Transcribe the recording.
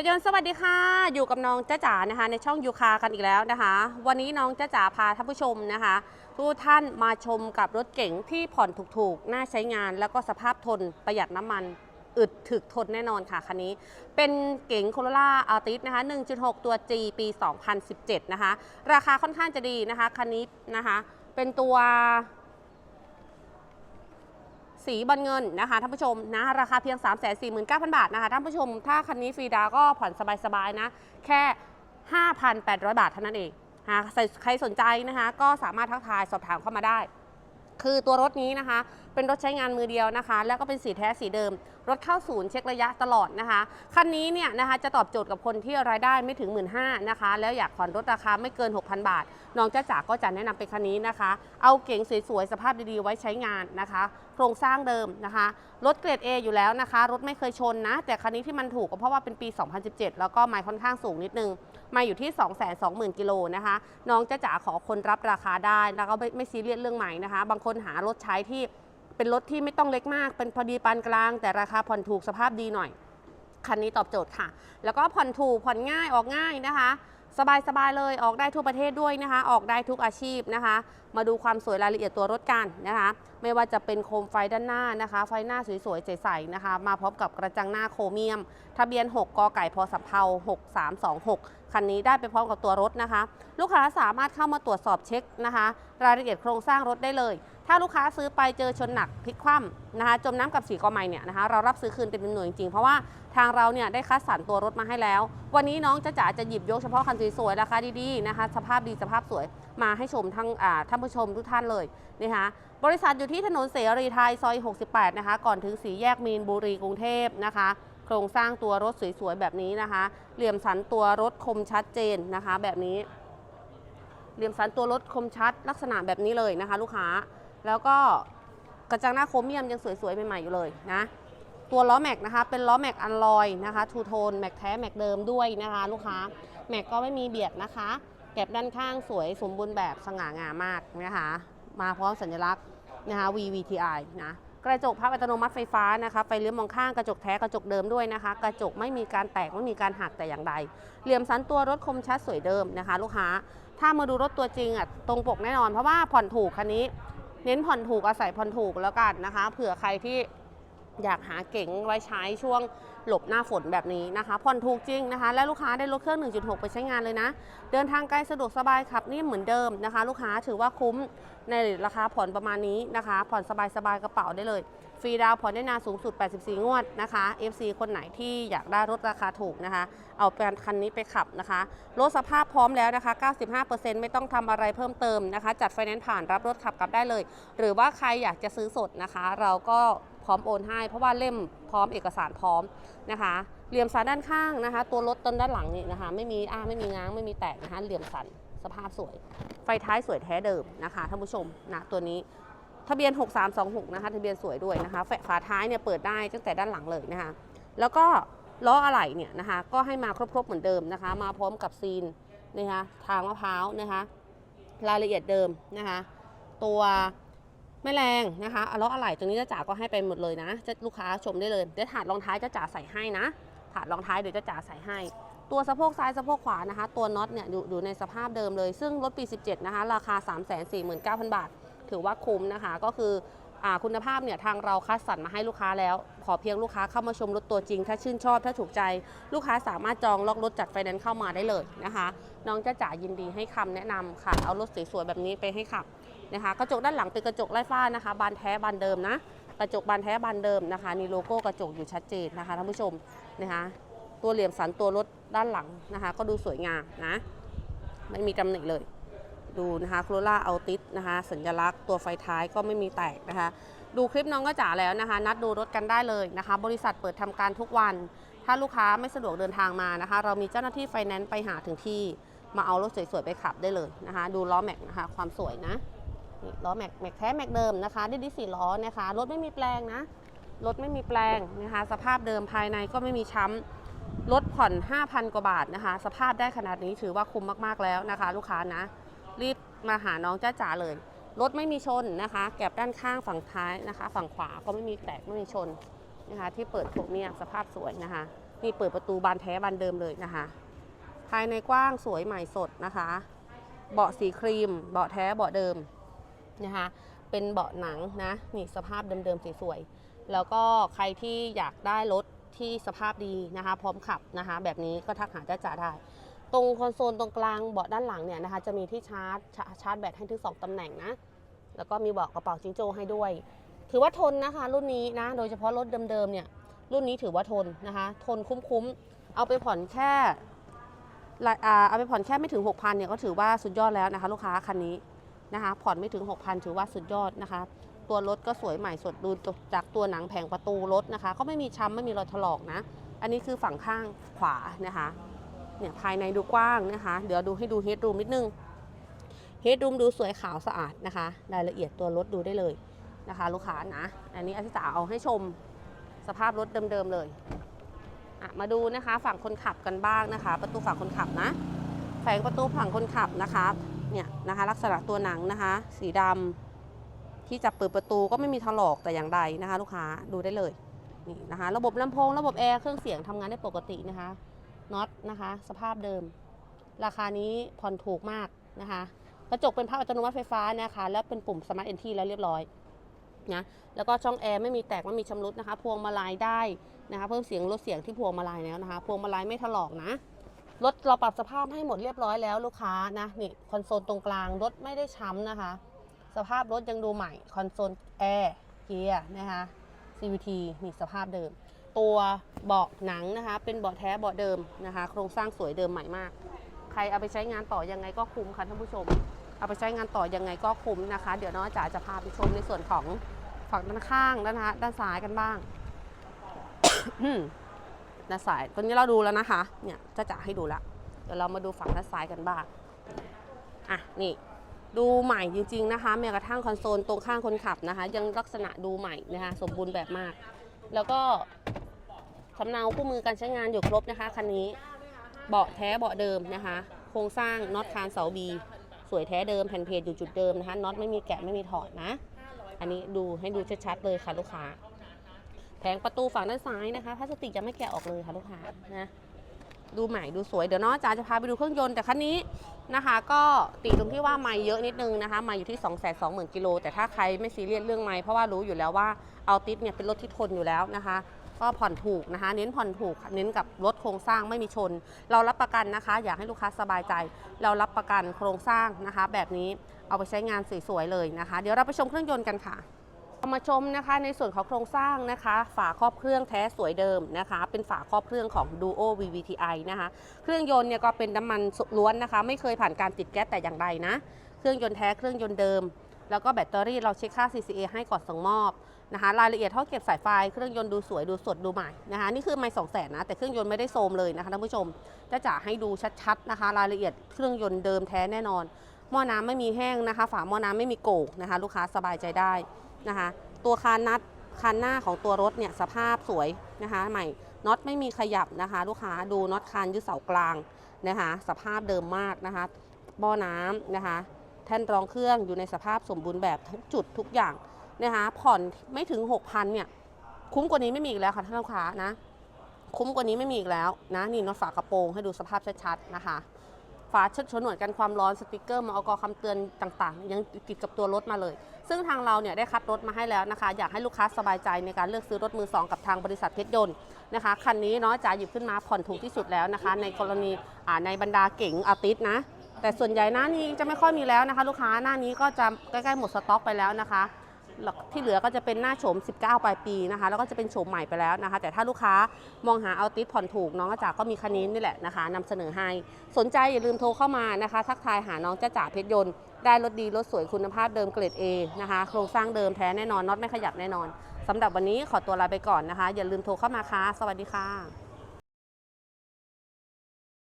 พยนต์สวัสดีค่ะ อยู่กับน้องจ้าจ๋านะคะ ในช่องยูคากันอีกแล้วนะคะ วันนี้น้องจ้าจ๋าพาท่านผู้ชมนะคะ ทุกท่านมาชมกับรถเก๋งที่ผ่อนถูกๆ น่าใช้งาน แล้วก็สภาพทนประหยัดน้ำมันอึดถึกทนแน่นอนค่ะคันนี้ เป็นเก๋งโคโรล่าอาร์ติสนะคะ 1.6 ตัว G ปี 2017 นะคะ ราคาค่อนข้างจะดีนะคะคันนี้นะคะ เป็นตัว สีบอลเงินนะคะท่านผู้ชมนะราคาเพียง 3 4 9 0 0 0 บาทนะคะท่านผู้ชม ถ้าคันนี้ฟรีดาวก็ผ่อนสบายๆนะ แค่ 5,800 บาทเท่านั้นเองนะใครสนใจนะคะก็สามารถทักทายสอบถามเข้ามาได้ คือตัวรถนี้นะคะ เป็นรถใช้งานมือเดียวนะคะ แล้วก็เป็นสีแท้สีเดิม รถเข้าศูนย์เช็คระยะตลอดนะคะ คันนี้เนี่ยนะคะจะตอบโจทย์กับคนที่รายได้ไม่ถึง 1 5ื่นนะคะ แล้วอยากผ่อนรถราคาไม่เกิน 6,000 บาท น้องจ้าจ๋าก็จะแนะนำเป็นคันนี้นะคะ เอาเก๋งสวยๆ สภาพดีๆ ไว้ใช้งานนะคะ โครงสร้างเดิมนะคะ รถเกรด A อยู่แล้วนะคะ รถไม่เคยชนนะ แต่คันนี้ที่มันถูกก็เพราะว่าเป็นปี 2017 แล้วก็ไมล์ค่อนข้างสูงนิดนึงมาอยู่ที่ 220,000กิโลนะคะ น้องจ้าจ๋าขอคนรับราคาได้ แล้วก็ไม่ไม่ซีเรียสเรื่องใหม่นะคะ บางคนหารถใช้ที่ เป็นรถที่ไม่ต้องเล็กมาก เป็นพอดีปานกลาง แต่ราคาผ่อนถูกสภาพดีหน่อย คันนี้ตอบโจทย์ค่ะ แล้วก็ผ่อนถูกผ่อนง่ายออกง่ายนะคะ สบายๆเลยออกได้ทั่วประเทศด้วยนะคะ ออกได้ทุกอาชีพนะคะ มาดูความสวยรายละเอียดตัวรถกันนะคะ ไม่ว่าจะเป็นโคมไฟด้านหน้านะคะ ไฟหน้าสวยๆใสๆนะคะ มาพร้อมกับกระจังหน้าโครเมียม ทะเบียน 6กไก่พสำเภา6326คันนี้ได้ไปพร้อมกับตัวรถนะคะ ลูกค้าสามารถเข้ามาตรวจสอบเช็คนะคะ รายละเอียดโครงสร้างรถได้เลย ถ้าลูกค้าซื้อไปเจอชนหนักพลิกคว่ำนะคะจมน้ำกับสีกอไม้เนี่ยนะคะเรารับซื้อคืนเต็มจำนวนจริงๆ เพราะว่าทางเราเนี่ยได้คัดสรรตัวรถมาให้แล้ว วันนี้น้องจะจ๋าจะหยิบยกเฉพาะคันสวยๆราคาดีๆนะคะสภาพดีสภาพสวยมาให้ชมทั้งอ่าท่านผู้ชมทุกท่านเลยนะคะบริษัทอยู่ที่ถนนเสรีไทยซอย 68 นะคะ ก่อนถึงสีแยกมีนบุรีกรุงเทพนะคะ โครงสร้างตัวรถสวยๆแบบนี้นะคะ เหลี่ยมสันตัวรถคมชัดเจนนะคะ แบบนี้ เหลี่ยมสันตัวรถคมชัดลักษณะแบบนี้เลยนะคะ ลูกค้า แล้วก็กระจังหน้าโครเมียมยังสวยๆใหม่ๆอยู่เลยนะตัวล้อแม็กนะคะเป็นล้อแม็กอันลอยนะคะทูโทนแม็กแท้แม็กเดิมด้วยนะคะลูกค้าแม็กก็ไม่มีเบียดนะคะแก็บด้านข้างสวยสมบูรณ์แบบสง่างามมากนะคะมาพร้อมสัญลักษณ์นะคะ VVTI นะกระจกพับอัตโนมัติไฟฟ้านะคะไฟเลี้ยวมองข้างกระจกแท้กระจกเดิมด้วยนะคะ กระจกไม่มีการแตกไม่มีการหักแต่อย่างใด เหลี่ยมสันตัวรถคมชัดสวยเดิมนะคะ ลูกค้า ถ้ามาดูรถตัวจริงอะตรงปกแน่นอนเพราะว่าผ่อนถูกคันนี้ เน้นผ่อนถูกอาศัยผ่อนถูกแล้วกันนะคะ เผื่อใครที่ อยากหาเก๋งไว้ใช้ช่วงหลบหน้าฝนแบบนี้นะคะผ่อนถูกจริงนะคะ และลูกค้าได้รถเครื่อง 1.6 ไปใช้งานเลยนะ เดินทางไกลสะดวกสบายขับนี่เหมือนเดิมนะคะ ลูกค้าถือว่าคุ้มในราคาผ่อนประมาณนี้นะคะ ผ่อนสบายๆกระเป๋าได้เลย ฟรีดาวน์ผ่อนได้นานสูงสุด 84 งวดนะคะ FC คนไหนที่อยากได้รถราคาถูกนะคะ เอาเป็นคันนี้ไปขับนะคะรถสภาพพร้อมแล้วนะคะ 95%ไม่ต้องทำอะไรเพิ่มเติมนะคะ จัดไฟแนนซ์ผ่านรับรถขับกลับได้เลย หรือว่าใครอยากจะซื้อสดนะคะ เราก็ ร้อมโอนให้ เพราะว่าเล่มพร้อมเอกสารพร้อมนะคะเหลี่ยมสันด้านข้างนะคะ ตัวรถต้นด้านหลังนี่นะคะ ไม่มีอ้าไม่มีง้างไม่มีแตกนะคะเหลี่ยมสันสภาพสวย ไฟท้ายสวยแท้เดิมนะคะท่านผู้ชมนะตัวนี้ทะเบียน 6326 นะคะ ทะเบียนสวยด้วยนะคะแฝฝาท้ายเนี่ยเปิดได้ตั้งแต่ด้านหลังเลยนะคะ แล้วก็ล้ออะไหล่เนี่ยนะคะ ก็ให้มาครบๆเหมือนเดิมนะคะ มาพร้อมกับซีนนะคะ ทางมะพร้าวนะคะ รายละเอียดเดิมนะคะ ตัว แม่แรงนะคะอล้ออะไหล่ตรงนี้จ้าจ๋าก็ให้ไปหมดเลยนะจะลูกค้าชมได้เลยเดี๋ยวถาดรองท้ายจ้าจ๋าใส่ให้นะถาดรองท้ายเดี๋ยวจ้าจ๋าใส่ให้ ตัวสะโพกซ้ายสะโพกขวานะคะ ตัวน็อตเนี่ยอยู่อยู่ในสภาพเดิมเลย ซึ่งรถปี 17 นะคะ ราคา 349,000 บาท ถือว่าคุ้มนะคะ ก็คือคุณภาพเนี่ยทางเราคัดสรรมาให้ลูกค้าแล้ว ขอเพียงลูกค้าเข้ามาชมรถตัวจริง ถ้าชื่นชอบถ้าถูกใจ ลูกค้าสามารถจองล็อกรถจัดไฟแนนซ์เข้ามาได้เลยนะคะ น้องจะจ่ายินดีให้คำแนะนำค่ะ เอารถสวยๆแบบนี้ไปให้ขับ นะคะ กระจกด้านหลังเป็นกระจกไร้ฝ้านะคะ บานแท้บานเดิมนะ กระจกบานแท้บานเดิมนะคะนี่โลโก้กระจกอยู่ชัดเจนนะคะท่านผู้ชมนะคะตัวเหลี่ยมสันตัวรถด้านหลังนะคะ ก็ดูสวยงามนะไม่มีตำหนิเลย ดูนะคะโคโรล่าเอาติสนะคะ สัญลักษณ์ตัวไฟท้ายก็ไม่มีแตกนะคะ ดูคลิปน้องก็จ๋าแล้วนะคะ นัดดูรถกันได้เลยนะคะ บริษัทเปิดทำการทุกวัน ถ้าลูกค้าไม่สะดวกเดินทางมานะคะ เรามีเจ้าหน้าที่ไฟแนนซ์ไปหาถึงที่ มาเอารถสวยๆไปขับได้เลยนะคะ ดูล้อแม็กนะคะ ความสวยนะ ล้อแม็กแม็กแท้แม็กเดิมนะคะได้ดีสี่ล้อนะคะรถไม่มีแปลงนะรถไม่มีแปลงนะคะ สภาพเดิมภายในก็ไม่มีช้ำลดผ่อน 5,000 กว่าบาทนะคะ สภาพได้ขนาดนี้ถือว่าคุ้มมากๆแล้วนะคะ ลูกค้านะ รีบมาหาน้องจ้าจ๋าเลยรถไม่มีชนนะคะ แก็บด้านข้างฝั่งท้ายนะคะ ฝั่งขวาก็ไม่มีแตกไม่มีชนนะคะ ที่เปิดโครเมียสภาพสวยนะคะนี่เปิดประตูบานแท้บานเดิมเลยนะคะ ภายในกว้างสวยใหม่สดนะคะ เบาะสีครีม เบาะแท้เบาะเดิม นะคะ เป็นเบาะหนังนะนี่สภาพเดิมๆสวยๆแล้วก็ใครที่อยากได้รถที่สภาพดีนะคะ พร้อมขับนะคะ แบบนี้ก็ทักหาจ้าจ๋าได้ ตรงคอนโซลตรงกลางเบาะด้านหลังเนี่ยนะคะจะมีที่ชาร์จชาร์จแบตให้ถึงสองตำแหน่งนะแล้วก็มีเบาะกระเป๋าจิงโจ้ให้ด้วย ถือว่าทนนะคะ รุ่นนี้นะ โดยเฉพาะรถเดิมๆเนี่ยรุ่นนี้ถือว่าทนนะคะ ทนคุ้มๆ เอาไปผ่อนแค่เอาไปผ่อนแค่ไม่ถึง 6,000เนี่ยก็ถือว่าสุดยอดแล้วนะคะ ลูกค้าคันนี้ นะคะผ่อนไม่ถึง 6,000 ถือว่าสุดยอดนะคะ ตัวรถก็สวยใหม่สดดูจากตัวหนังแผงประตูรถนะคะ ก็ไม่มีช้ำไม่มีรอยถลอกนะ อันนี้คือฝั่งข้างขวานะคะเนี่ยภายในดูกว้างนะคะ เดี๋ยวดูให้ดูเฮดรูมนิดนึงเฮดรูมดูสวยขาวสะอาดนะคะ รายละเอียดตัวรถดูได้เลยนะคะ ลูกค้านะ อันนี้อาทิตย์จ๋าเอาให้ชมสภาพรถเดิมๆเลยมาดูนะคะฝั่งคนขับกันบ้างนะคะ ประตูฝั่งคนขับนะแผงประตูฝั่งคนขับนะคะ เนี่ยนะคะ ลักษณะตัวหนังนะคะ สีดำที่จับเปิดประตูก็ไม่มีถลอกแต่อย่างใดนะคะ ลูกค้าดูได้เลยนี่นะคะ ระบบลำโพงระบบแอร์เครื่องเสียงทำงานได้ปกตินะคะน็อตนะคะ สภาพเดิม ราคานี้ผ่อนถูกมากนะคะกระจกเป็นภาพอัตโนมัติไฟฟ้านะคะแล้วเป็นปุ่มสมาร์ทเอนทีแล้วเรียบร้อยนะแล้วก็ช่องแอร์ไม่มีแตกไม่มีชำรุดนะคะ พวงมาลัยได้นะคะ เพิ่มเสียงลดเสียงที่พวงมาลัยแล้วนะคะ พวงมาลัยไม่ถลอกนะ รถเราปรับสภาพให้หมดเรียบร้อยแล้วลูกค้านะนี่คอนโซลตรงกลางรถไม่ได้ช้ำนะคะ สภาพรถยังดูใหม่คอนโซลแอร์เกียร์นะคะ CVT นี่สภาพเดิม ตัวเบาะหนังนะคะ เป็นเบาะแท้เบาะเดิมนะคะ โครงสร้างสวยเดิมใหม่มาก ใครเอาไปใช้งานต่อยังไงก็คุ้มค่ะท่านผู้ชม เอาไปใช้งานต่อยังไงก็คุ้มนะคะ เดี๋ยวน้องจ๋าจะพาไปชมในส่วนของฝั่งด้านข้างด้านนะคะด้านซ้ายกันบ้าง ด้านซ้ายตอนนี้เราดูแล้วนะคะ เนี่ยจะจะให้ดูแล้วเดี๋ยวเรามาดูฝั่งด้านซ้ายกันบ้าง อะ นี่ ดูใหม่จริง ๆนะคะ แม้กระทั่งคอนโซลตรงข้างคนขับนะคะ ยังลักษณะดูใหม่นะคะ สมบูรณ์แบบมาก แล้วก็สำเนาคู่มือการใช้งานอยู่ครบนะคะคันนี้ เบาะแท้เบาะเดิมนะคะ โครงสร้างน็อตคานเสาบีสวยแท้เดิมแผ่นเพจอยู่จุดเดิมนะคะน็อตไม่มีแกะไม่มีถอดนะ อันนี้ดูให้ดูชัดๆเลยค่ะลูกค้า แผงประตูฝั่งด้านซ้ายนะคะพลาสติกยังไม่แกะออกเลยค่ะลูกค้านะดูใหม่ดูสวยเดี๋ยวน้องอาจารย์จะพาไปดูเครื่องยนต์แต่คันนี้นะคะ ก็ตีตรงที่ว่าไม่เยอะนิดนึงนะคะไม่อยู่ที่ 2 2 0 0 0 0กิโลแต่ถ้าใครไม่ซีเรียสเรื่องไม่เพราะว่ารู้อยู่แล้วว่าเอาติสเนี่ยเป็นรถที่ทนอยู่แล้วนะคะ ก็ผ่อนถูกนะคะ เน้นผ่อนถูกเน้นกับรถโครงสร้างไม่มีชน เรารับประกันนะคะ อยากให้ลูกค้าสบายใจ เรารับประกันโครงสร้างนะคะ แบบนี้เอาไปใช้งานสวยๆเลยนะคะ เดี๋ยวเราไปชมเครื่องยนต์กันค่ะามาชมนะคะในส่วนของโครงสร้างนะคะ ฝาครอบเครื่องแท้สวยเดิมนะคะ เป็นฝาครอบเครื่องของ Duo VVTi นะคะ เครื่องยนต์เนี่ยก็เป็นน้ำมันล้วนนะคะ ไม่เคยผ่านการติดแก๊สแต่อย่างใดนะ เครื่องยนต์แท้เครื่องยนต์เดิม แล้วก็แบตเตอรี่เราเช็คค่า CCA ให้ก่อนส่งมอบนะคะรายละเอียดท่อเก็บสายไฟเครื่องยนต์ดูสวยดูสดดูใหม่นะคะนี่คือไม่สองแสนนะแต่เครื่องยนต์ไม่ได้โทรมเลยนะคะท่านผู้ชมจะจะให้ดูชัดๆนะคะ รายละเอียดเครื่องยนต์เดิมแท้แน่นอนหม้อน้ำไม่มีแห้งนะคะ ฝาหม้อน้ำไม่มีโกกนะคะ ลูกค้าสบายใจได้ นะคะ ตัวคานนัดคันหน้าของตัวรถเนี่ยสภาพสวยนะคะใหม่น็อตไม่มีขยับนะคะ ลูกค้าดูน็อตคานยึดเสากลางนะคะ สภาพเดิมมากนะคะบ่อน้ำนะคะ แท่นรองเครื่องอยู่ในสภาพสมบูรณ์แบบทุกจุดทุกอย่างนะคะ ผ่อนไม่ถึง 6,000เนี่ยคุ้มกว่านี้ไม่มีอีกแล้วค่ะท่านลูกค้านะ คุ้มกว่านี้ไม่มีอีกแล้วนะนี่น็อตฝากระโปรงให้ดูสภาพชัดๆนะคะ ฝาชดชนวนกันความร้อนสติกเกอร์มอกคำเตือนต่างๆ ยังติดกับตัวรถมาเลย ซึ่งทางเราเนี่ยได้คัดรถมาให้แล้วนะคะ อยากให้ลูกค้าสบายใจในการเลือกซื้อรถมือสองกับทางบริษัทเพชรยนต์นะคะคันนี้เนาะจ่าหยิบขึ้นมาผ่อนถูกที่สุดแล้วนะคะ ในกรณีในบรรดาเก๋งอาติสนะ แต่ส่วนใหญ่หน้านี้จะไม่ค่อยมีแล้วนะคะ ลูกค้าหน้านี้ก็จะใกล้ๆหมดสต็อกไปแล้วนะคะ ที่เหลือก็จะเป็นหน้าโฉม 19 ปลายปีนะคะ แล้วก็จะเป็นโฉมใหม่ไปแล้วนะคะ แต่ถ้าลูกค้ามองหาเอาติสผ่อนถูกน้องจ๋าก็มีคันนี้นี่แหละนะคะนำเสนอให้ สนใจอย่าลืมโทรเข้ามานะคะ ทักทายหาน้องจ้าจ๋าเพชรยนต์ ได้รถดีรถสวยคุณภาพเดิมเกรด A นะคะ โครงสร้างเดิมแท้แน่นอนน็อตไม่ขยับแน่นอนสำหรับวันนี้ขอตัวลาไปก่อนนะคะ อย่าลืมโทรเข้ามาค่ะ สวัสดีค่ะ